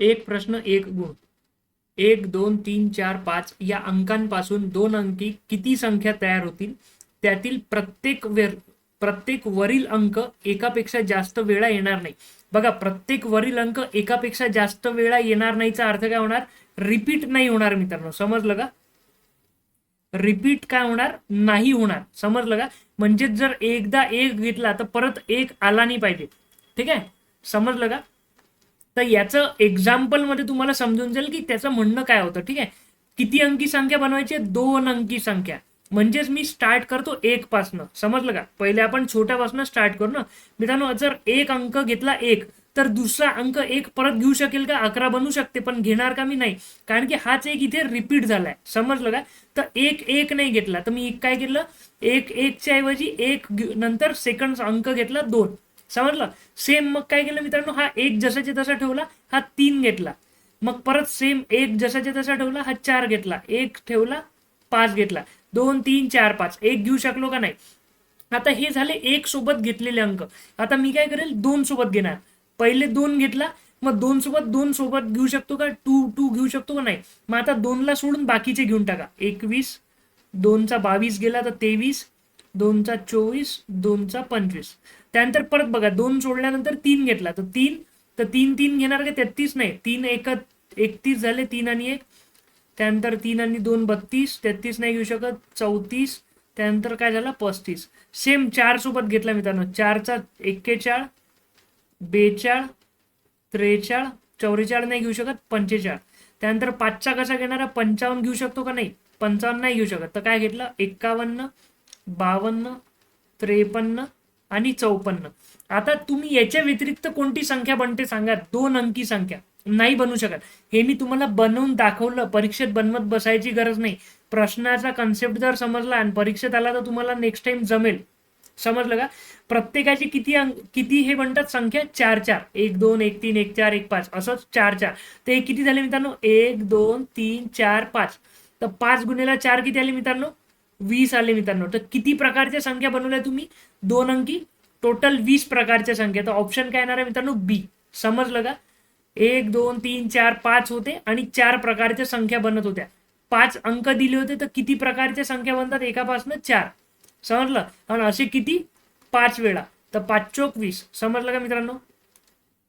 एक प्रश्न एक गुण. एक दोन तीन चार पाच या अंकांपासून दोन अंकी किती संख्या तयार होतील? त्यातील प्रत्येक वेर प्रत्येक वरील अंक एकापेक्षा जास्त वेळा येणार नाही. बघा प्रत्येक वरील अंक एकापेक्षा जास्त वेळा येणार नाहीचा अर्थ काय होणार? रिपीट नाही होणार मित्रांनो. समजलं का? रिपीट काय होणार? नाही होणार. समजलं का? म्हणजे जर एकदा एक घेतला तर परत एक आला नाही पाहिजे. ठीक आहे? समजलं का? तर याचं एक्झाम्पलमध्ये तुम्हाला समजून जाईल की त्याचं म्हणणं काय होतं ठीक आहे? किती अंकी संख्या बनवायची दोन अंकी संख्या. म्हणजेच मी स्टार्ट करतो एक पासनं. समजलं का? पहिले आपण छोट्यापासून स्टार्ट करू ना? मित्रांनो जर एक अंक घेतला एक तर दुसरा अंक एक परत घेऊ शकेल का? अकरा बनू शकते पण घेणार का मी नाही? कारण की हाच एक इथे रिपीट झालाय. समजलं का? तर एक एक नाही घेतला. तर मी काय केलं? एक एकच्या ऐवजी एक नंतर सेकंड अंक घेतला दोन. समजलं? सेम मग काय केलं मित्रांनो? हा एक जसाच्या तसा ठेवला हा तीन घेतला. मग परत सेम एक जसाच्या तसा ठेवला हा चार घेतला. एक ठेवला पाच घेतला. दोन तीन चार पाच. एक घेऊ शकलो का नाही? आता हे झाले एक सोबत घेतलेले अंक. आता मी काय करेल? दोन सोबत घेणार. पहिले दोन घेतला मग दोन सोबत दोन सोबत घेऊ शकतो का? टू टू घेऊ शकतो का नाही? मग आता दोनला सोडून बाकीचे घेऊन टाका. एकवीस दोनचा बावीस गेला तर तेवीस दोनचा चोवीस दोनचा पंचवीस. त्यानंतर परत बघा दोन सोडल्यानंतर तीन घेतला. तर तीन तर तीन तीन घेणार का? तेहतीस नाही. तीन एक एकतीस झाले तीन आणि एक. त्यानंतर तीन आणि दोन बत्तीस. तेहतीस नाही घेऊ शकत. चौतीस. त्यानंतर काय झालं? पस्तीस. सेम चार सोबत घेतला मित्रांनो. चारचा एक्केचाळ बेचाळ त्रेचाळ चौवेचाळ नाही घेऊ शकत. पंचेचाळ. त्यानंतर पाचचा कसा घेणार? पंचावन्न घेऊ शकतो का नाही? पंचावन्न नाही घेऊ शकत. तर काय घेतलं? एक्कावन्न बावन्न त्रेपन्न आणि चौपन्न. आता तुम्ही याच्या व्यतिरिक्त कोणती संख्या बनते सांगा. दोन अंकी संख्या. नाही बनू शकत. हे मी तुम्हाला बनवून दाखवलं. परीक्षेत बनवत बसायची गरज नाही. प्रश्नाचा कन्सेप्ट जर समजला आणि परीक्षेत आला तर तुम्हाला नेक्स्ट टाइम जमेल. समजलं का? प्रत्येकाची किती अंक किती हे म्हणतात संख्या चार चार. एक दोन एक तीन एक चार एक पाच. असंच चार चार. ते किती झाले मित्रांनो? एक दोन तीन चार पाच. तर पाच गुन्हेला चार किती आले मित्रांनो? वीस आले मित्रांनो. तर किती प्रकारच्या संख्या बनवल्या तुम्ही? दोन अंकी. टोटल वीस प्रकारच्या संख्या. तर ऑप्शन काय येणार आहे मित्रांनो? बी समजलं का? एक दोन तीन चार पाच होते आणि चार प्रकारच्या संख्या बनत होत्या. पाच अंक दिले होते तर किती प्रकारच्या संख्या बनतात? एकापासून चार. समजलं? आणि असे किती? पाच वेळा. तर पाच चोक वीस. समजलं का मित्रांनो?